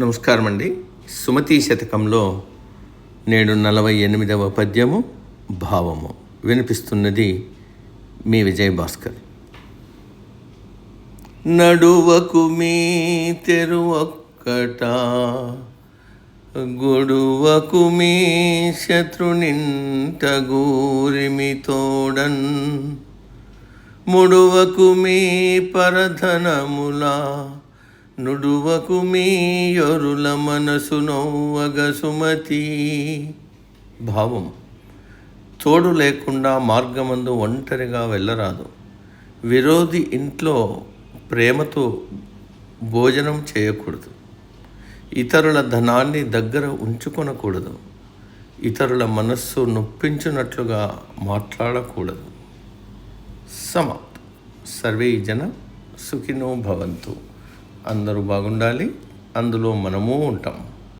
నమస్కారం అండి సుమతి శతకంలో నేడు నలభై ఎనిమిదవ పద్యము భావము. వినిపిస్తున్నది మీ విజయ్ భాస్కర్. నడువకు మీ తెరువొక్కట గొడువకు మీ శత్రునింట గూరిమి తోడన్ ముడువకు మీ పరధనములా నుడువకు మీయొరుల మనసు నవ్వగ సుమతి. భావం. తోడు లేకుండా మార్గమందు ఒంటరిగా వెళ్ళరాదు. విరోధి ఇంట్లో ప్రేమతో భోజనం చేయకూడదు. ఇతరుల ధనాన్ని దగ్గర ఉంచుకొనకూడదు. ఇతరుల మనస్సు నొప్పించినట్లుగా మాట్లాడకూడదు. సమ సర్వే జన సుఖినో భవంతు. అందరూ బాగుండాలి అందులో మనము ఉంటాం.